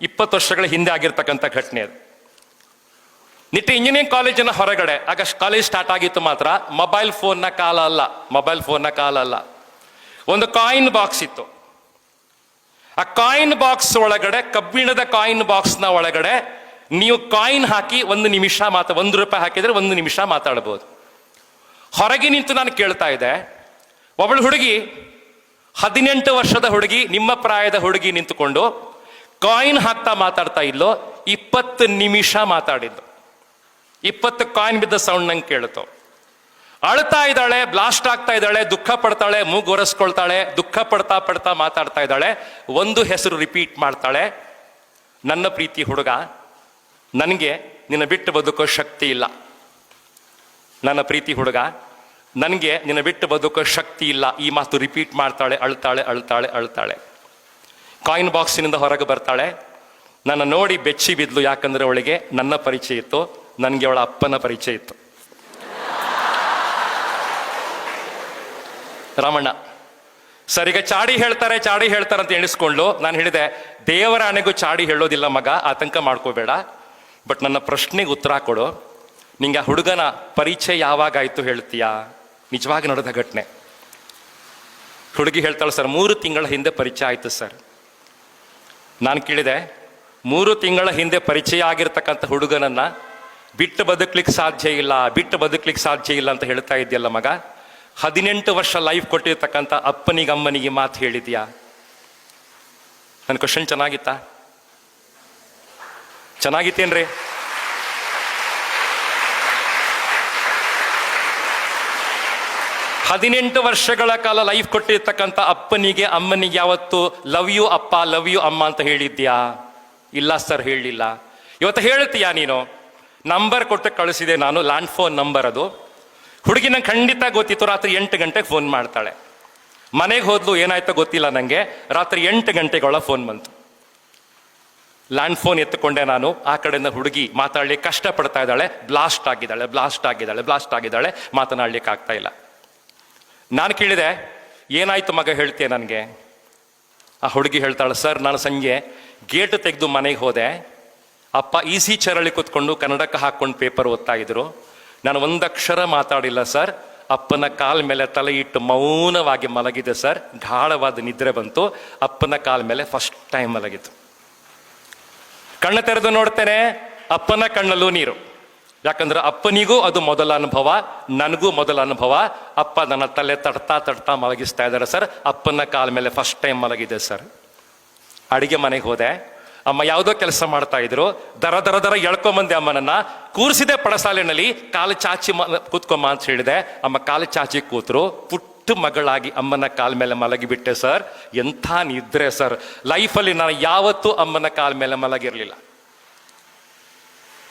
ಇಪ್ಪತ್ತು ವರ್ಷಗಳ ಹಿಂದೆ ಆಗಿರ್ತಕ್ಕಂಥ ಘಟನೆ ಅದು. ನಿಟ್ಟಿ ಇಂಜಿನಿಯರಿಂಗ್ ಕಾಲೇಜಿನ ಹೊರಗಡೆ ಆಗ ಕಾಲೇಜ್ ಸ್ಟಾರ್ಟ್ ಆಗಿತ್ತು ಮಾತ್ರ ಮೊಬೈಲ್ ಫೋನ್ನ ಕಾಲ ಅಲ್ಲ ಮೊಬೈಲ್ ಫೋನ್ನ ಕಾಲ ಅಲ್ಲ. ಒಂದು ಕಾಯಿನ್ ಬಾಕ್ಸ್ ಇತ್ತು. ಆ ಕಾಯಿನ್ ಬಾಕ್ಸ್ ಒಳಗಡೆ, ಕಬ್ಬಿಣದ ಕಾಯಿನ್ ಬಾಕ್ಸ್ನ ಒಳಗಡೆ, ನೀವು ಕಾಯಿನ್ ಹಾಕಿ ಒಂದು ನಿಮಿಷ ಮಾತಾ ಒಂದು ರೂಪಾಯಿ ಹಾಕಿದರೆ ಒಂದು ನಿಮಿಷ ಮಾತಾಡ್ಬೋದು. ಹೊರಗೆ ನಿಂತು ನಾನು ಕೇಳ್ತಾ ಇದ್ದೆ ಒಬ್ಬಳು ಹುಡುಗಿ, ಹದಿನೆಂಟು ವರ್ಷದ ಹುಡುಗಿ, ನಿಮ್ಮ ಪ್ರಾಯದ ಹುಡುಗಿ ನಿಂತುಕೊಂಡು ಕಾಯಿನ್ ಹಾಕ್ತಾ ಮಾತಾಡ್ತಾ ಇಲ್ಲೋ, ಇಪ್ಪತ್ತು ನಿಮಿಷ ಮಾತಾಡಿದ್ದು. ಇಪ್ಪತ್ತು ಕಾಯಿನ್ ಬಿದ್ದ ಸೌಂಡ್ ನಂಗೆ ಕೇಳುತ್ತೋ. ಅಳ್ತಾ ಇದ್ದಾಳೆ, ಬ್ಲಾಸ್ಟ್ ಆಗ್ತಾ ಇದ್ದಾಳೆ, ದುಃಖ ಪಡ್ತಾಳೆ ಮೂಗೊರೆಸ್ಕೊಳ್ತಾಳೆ ದುಃಖ ಪಡ್ತಾ ಪಡ್ತಾ ಮಾತಾಡ್ತಾ ಇದ್ದಾಳೆ, ಒಂದು ಹೆಸರು ರಿಪೀಟ್ ಮಾಡ್ತಾಳೆ, ನನ್ನ ಪ್ರೀತಿ ಹುಡುಗ, ನನಗೆ ನಿನ್ನ ಬಿಟ್ಟು ಬದುಕೋ ಶಕ್ತಿ ಇಲ್ಲ. ನನ್ನ ಪ್ರೀತಿ ಹುಡುಗ, ನನಗೆ ನಿನ್ನ ಬಿಟ್ಟು ಬದುಕೋ ಶಕ್ತಿ ಇಲ್ಲ. ಈ ಮಾತು ರಿಪೀಟ್ ಮಾಡ್ತಾಳೆ, ಅಳ್ತಾಳೆ ಅಳ್ತಾಳೆ ಅಳ್ತಾಳೆ. ಕಾಯಿನ್ ಬಾಕ್ಸಿನಿಂದ ಹೊರಗೆ ಬರ್ತಾಳೆ. ನನ್ನ ನೋಡಿ ಬೆಚ್ಚಿ ಬಿದ್ಲು, ಯಾಕಂದ್ರೆ ಅವಳಿಗೆ ನನ್ನ ಪರಿಚಯ ಇತ್ತು, ನನಗೆ ಅವಳ ಅಪ್ಪನ ಪರಿಚಯ ಇತ್ತು. ರಾಮಣ್ಣ, ಸರ್, ಈಗ ಚಾಡಿ ಹೇಳ್ತಾರೆ ಚಾಡಿ ಹೇಳ್ತಾರೆ ಅಂತ ಎಣಿಸ್ಕೊಂಡು ನಾನು ಹೇಳಿದೆ, ದೇವರ ಆಣೆಗೂ ಚಾಡಿ ಹೇಳೋದಿಲ್ಲ ಮಗ, ಆತಂಕ ಮಾಡ್ಕೋಬೇಡ, ಬಟ್ ನನ್ನ ಪ್ರಶ್ನೆಗೆ ಉತ್ತರ ಕೊಡು. ನಿಂಗೆ ಆ ಹುಡುಗನ ಪರಿಚಯ ಯಾವಾಗ ಆಯ್ತು ಹೇಳ್ತೀಯಾ? ನಿಜವಾಗಿ ನಡೆದ ಘಟನೆ. ಹುಡುಗಿ ಹೇಳ್ತಾಳೆ, ಸರ್, ಮೂರು ತಿಂಗಳ ಹಿಂದೆ ಪರಿಚಯ ಆಯ್ತು, ಸರ್. ನಾನು ಕೇಳಿದೆ, ಮೂರು ತಿಂಗಳ ಹಿಂದೆ ಪರಿಚಯ ಆಗಿರ್ತಕ್ಕಂಥ ಹುಡುಗನನ್ನು ಬಿಟ್ಟು ಬದುಕಲಿಕ್ಕೆ ಸಾಧ್ಯ ಇಲ್ಲ, ಬಿಟ್ಟು ಬದುಕಲಿಕ್ಕೆ ಸಾಧ್ಯ ಇಲ್ಲ ಅಂತ ಹೇಳ್ತಾ ಇದೆಯಲ್ಲ ಮಗ. ಹದಿನೆಂಟು ವರ್ಷ ಲೈಫ್ ಕೊಟ್ಟಿರ್ತಕ್ಕಂಥ ಅಪ್ಪನಿಗೆ, ಅಮ್ಮನಿಗೆ ಮಾತು ಹೇಳಿದ್ಯಾ? ನನ್ನ ಕ್ವಶನ್ ಚೆನ್ನಾಗಿತ್ತಾ? ಚೆನ್ನಾಗಿತ್ತೇನ್ರಿ? ಹದಿನೆಂಟು ವರ್ಷಗಳ ಕಾಲ ಲೈಫ್ ಕೊಟ್ಟಿರ್ತಕ್ಕಂಥ ಅಪ್ಪನಿಗೆ, ಅಮ್ಮನಿಗೆ ಯಾವತ್ತು ಲವ್ ಯು ಅಪ್ಪ ಲವ್ ಯು ಅಮ್ಮ ಅಂತ ಹೇಳಿದ್ಯಾ? ಇಲ್ಲ ಸರ್ ಹೇಳಲಿಲ್ಲ ಇವತ್ತು ಹೇಳ್ತೀಯಾ ನೀನು? ನಂಬರ್ ಕೊಟ್ಟು ಕಳಿಸಿದೆ ನಾನು ಲ್ಯಾಂಡ್ ಫೋನ್ ನಂಬರ್ ಅದು. ಹುಡುಗಿನ ಖಂಡಿತ ಗೊತ್ತಿತ್ತು, ರಾತ್ರಿ ಎಂಟು ಗಂಟೆಗೆ ಫೋನ್ ಮಾಡ್ತಾಳೆ. ಮನೆಗೆ ಹೋದ್ಲು, ಏನಾಯ್ತೋ ಗೊತ್ತಿಲ್ಲ ನನಗೆ ರಾತ್ರಿ ಎಂಟು ಗಂಟೆಗಳ ಫೋನ್ ಬಂತು. ಲ್ಯಾಂಡ್ ಫೋನ್ ಎತ್ತುಕೊಂಡೆ ನಾನು. ಆ ಕಡೆಯಿಂದ ಹುಡುಗಿ ಮಾತಾಡ್ಲಿಕ್ಕೆ ಕಷ್ಟಪಡ್ತಾ ಇದ್ದಾಳೆ. ಬ್ಲಾಸ್ಟ್ ಆಗಿದ್ದಾಳೆ ಬ್ಲಾಸ್ಟ್ ಆಗಿದ್ದಾಳೆ ಬ್ಲಾಸ್ಟ್ ಆಗಿದ್ದಾಳೆ. ಮಾತನಾಡ್ಲಿಕ್ಕೆ ಆಗ್ತಾ ಇಲ್ಲ. ನಾನು ಕೇಳಿದೆ, ಏನಾಯ್ತು ಮಗ ಹೇಳ್ತೀಯ ನನಗೆ? ಆ ಹುಡುಗಿ ಹೇಳ್ತಾಳೆ, ಸರ್, ನಾನು ಸಂಜೆ ಗೇಟ್ ತೆಗೆದು ಮನೆಗೆ ಹೋದೆ. ಅಪ್ಪ ಈಸಿ ಚರಳಿ ಕೂತ್ಕೊಂಡು ಕನ್ನಡಕ್ಕೆ ಹಾಕ್ಕೊಂಡು ಪೇಪರ್ ಓದ್ತಾ ಇದ್ರು. ನಾನು ಒಂದಕ್ಷರ ಮಾತಾಡಿಲ್ಲ, ಸರ್. ಅಪ್ಪನ ಕಾಲ್ ಮೇಲೆ ತಲೆ ಇಟ್ಟು ಮೌನವಾಗಿ ಮಲಗಿದೆ, ಸರ್. ಗಾಢವಾದ ನಿದ್ರೆ ಬಂತು. ಅಪ್ಪನ ಕಾಲ್ ಮೇಲೆ ಫಸ್ಟ್ ಟೈಮ್ ಮಲಗಿತು ಕಣ್ಣು ತೆರೆದು ನೋಡ್ತೇನೆ. ಅಪ್ಪನ ಕಣ್ಣಲ್ಲೂ ನೀರು. ಯಾಕಂದ್ರೆ ಅಪ್ಪನಿಗೂ ಅದು ಮೊದಲ ಅನುಭವ, ನನಗೂ ಮೊದಲ ಅನುಭವ. ಅಪ್ಪ ನನ್ನ ತಲೆ ತಡ್ತಾ ತಡ್ತಾ ಮಲಗಿಸ್ತಾ ಇದ್ದಾರೆ ಸರ್. ಅಪ್ಪನ ಕಾಲ ಮೇಲೆ ಫಸ್ಟ್ ಟೈಮ್ ಮಲಗಿದೆ ಸರ್. ಅಡಿಗೆ ಮನೆಗೆ ಹೋದೆ. ಅಮ್ಮ ಯಾವುದೋ ಕೆಲಸ ಮಾಡ್ತಾ ಇದ್ರು. ದರ ದರ ದರ ಎಳ್ಕೊಂಬಂದೆ ಅಮ್ಮನನ್ನ ಕೂರಿಸಿದೆ ಪಡಸಾಲಿನಲ್ಲಿ, ಕಾಲು ಚಾಚಿ ಕೂತ್ಕೊಮ್ಮ ಅಂತ ಹೇಳಿದೆ. ಅಮ್ಮ ಕಾಲು ಚಾಚಿ ಕೂತರು. ಪುಟ್ಟ ಮಗಳಾಗಿ ಅಮ್ಮನ ಕಾಲ ಮೇಲೆ ಮಲಗಿಬಿಟ್ಟೆ ಸರ್. ಎಂಥ ನಿದ್ರೆ ಸರ್. ಲೈಫಲ್ಲಿ ನಾನು ಯಾವತ್ತೂ ಅಮ್ಮನ ಕಾಲ ಮೇಲೆ ಮಲಗಿರ್ಲಿಲ್ಲ.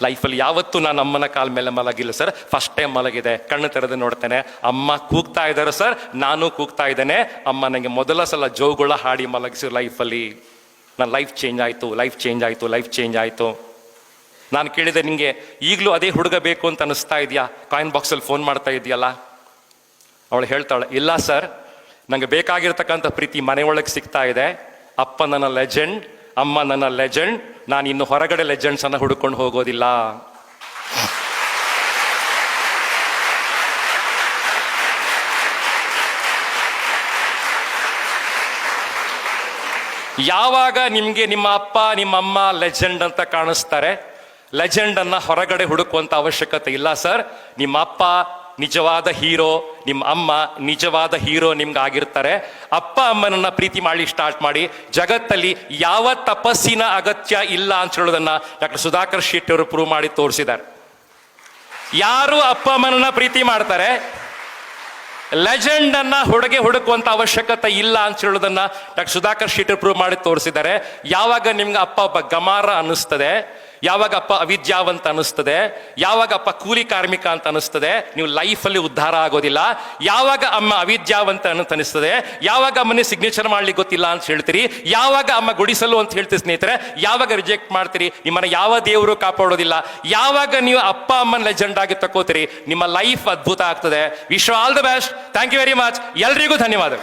ಲೈಫಲ್ಲಿ ಯಾವತ್ತೂ ನಾನು ಅಮ್ಮನ ಕಾಲ ಮೇಲೆ ಮಲಗಿಲ್ಲ ಸರ್ ಫಸ್ಟ್ ಟೈಮ್ ಮಲಗಿದೆ, ಕಣ್ಣು ತೆರೆದು ನೋಡ್ತೇನೆ. ಅಮ್ಮ ಕೂಗ್ತಾ ಇದ್ದಾರೆ ಸರ್ ನಾನು ಕೂಗ್ತಾ ಇದ್ದೇನೆ. ಅಮ್ಮ ನನಗೆ ಮೊದಲ ಸಲ ಜೋಗುಳ ಹಾಡಿ ಮಲಗಿಸಿ ಲೈಫಲ್ಲಿ ನನ್ನ ಲೈಫ್ ಚೇಂಜ್ ಆಯಿತು ಲೈಫ್ ಚೇಂಜ್ ಆಯಿತು ಲೈಫ್ ಚೇಂಜ್ ಆಯಿತು. ನಾನು ಕೇಳಿದೆ ನಿಮಗೆ ಈಗಲೂ ಅದೇ ಹುಡುಗ ಬೇಕು ಅಂತ ಅನಿಸ್ತಾ ಇದೆಯಾ? ಕಾಯಿನ್ ಬಾಕ್ಸಲ್ಲಿ ಫೋನ್ ಮಾಡ್ತಾ ಇದೆಯಲ್ಲ ಅವಳು ಹೇಳ್ತಾಳೆ, ಇಲ್ಲ ಸರ್ ನನಗೆ ಬೇಕಾಗಿರ್ತಕ್ಕಂಥ ಪ್ರೀತಿ ಮನೆಯೊಳಗೆ ಸಿಗ್ತಾ ಇದೆ. ಅಪ್ಪ ನನ್ನ ಲೆಜೆಂಡ್ ಅಮ್ಮ ನನ್ನ ಲೆಜೆಂಡ್ ನಾನು ಇನ್ನು ಹೊರಗಡೆ ಲೆಜೆಂಡ್ಸ್ ಅನ್ನ ಹುಡ್ಕೊಂಡು ಹೋಗೋದಿಲ್ಲ. ಯಾವಾಗ ನಿಮಗೆ ನಿಮ್ಮ ಅಪ್ಪ, ನಿಮ್ಮ ಅಮ್ಮ ಲೆಜೆಂಡ್ ಅಂತ ಕಾಣಿಸ್ತಾರೆ ಲೆಜೆಂಡನ್ನು ಹೊರಗಡೆ ಹುಡುಕುವಂತ ಅವಶ್ಯಕತೆ ಇಲ್ಲ ಸರ್ ನಿಮ್ಮ ಅಪ್ಪ ನಿಜವಾದ ಹೀರೋ ನಿಮ್ಮ ಅಮ್ಮ ನಿಜವಾದ ಹೀರೋ ನಿಮ್ಗೆ ಆಗಿರ್ತಾರೆ ಅಪ್ಪ ಅಮ್ಮನನ್ನ ಪ್ರೀತಿ ಮಾಡಿ ಸ್ಟಾರ್ಟ್ ಮಾಡಿ, ಜಗತ್ತಲ್ಲಿ ಯಾವ ತಪಸ್ಸಿನ ಅಗತ್ಯ ಇಲ್ಲ ಅಂತ ಹೇಳೋದನ್ನ ಡಾಕ್ಟರ್ ಸುಧಾಕರ್ ಶೆಟ್ಟಿ ಅವರು ಪ್ರೂವ್ ಮಾಡಿ ತೋರಿಸಿದ್ದಾರೆ. ಯಾರು ಅಪ್ಪ ಅಮ್ಮನನ್ನ ಪ್ರೀತಿ ಮಾಡ್ತಾರೆ? ಲೆಜೆಂಡ್ ಅನ್ನ ಹುಡುಗೆ ಹುಡುಕುವಂತ ಅವಶ್ಯಕತೆ ಇಲ್ಲ ಅಂತ ಹೇಳೋದನ್ನ ಡಾಕ್ಟರ್ ಸುಧಾಕರ್ ಶೆಟ್ಟಿ ಪ್ರೂವ್ ಮಾಡಿ ತೋರಿಸಿದ್ದಾರೆ. ಯಾವಾಗ ನಿಮ್ಗೆ ಅಪ್ಪ ಒಬ್ಬ ಗಮಾರ ಅನ್ನಿಸ್ತದೆ? ಯಾವಾಗ ಅಪ್ಪ ಅವಿದ್ಯಾವಂತ ಅನಿಸ್ತದೆ ಯಾವಾಗ ಅಪ್ಪ ಕೂಲಿ ಕಾರ್ಮಿಕ ಅಂತ ಅನಿಸ್ತದೆ ನೀವು ಲೈಫಲ್ಲಿ ಉದ್ಧಾರ ಆಗೋದಿಲ್ಲ. ಯಾವಾಗ ಅಮ್ಮ ಅವಿದ್ಯಾವಂತ ಅಂತ ಅನಿಸ್ತದೆ ಯಾವಾಗ ಅಮ್ಮನೇ ಸಿಗ್ನೇಚರ್ ಮಾಡ್ಲಿಕ್ಕೆ ಗೊತ್ತಿಲ್ಲ ಅಂತ ಹೇಳ್ತೀರಿ, ಯಾವಾಗ ಅಮ್ಮ ಗುಡಿಸಲು ಅಂತ ಹೇಳ್ತೀರಿ ಸ್ನೇಹಿತರೆ, ಯಾವಾಗ ರಿಜೆಕ್ಟ್ ಮಾಡ್ತೀರಿ, ನಿಮ್ಮನ್ನ ಯಾವ ದೇವರು ಕಾಪಾಡೋದಿಲ್ಲ. ಯಾವಾಗ ನೀವು ಅಪ್ಪ ಅಮ್ಮನ ಲೆಜೆಂಡ್ ಆಗಿ ತಕೋತೀರಿ ನಿಮ್ಮ ಲೈಫ್ ಅದ್ಭುತ ಆಗ್ತದೆ. Vishwa all the best thank you very much ಎಲ್ರಿಗೂ ಧನ್ಯವಾದ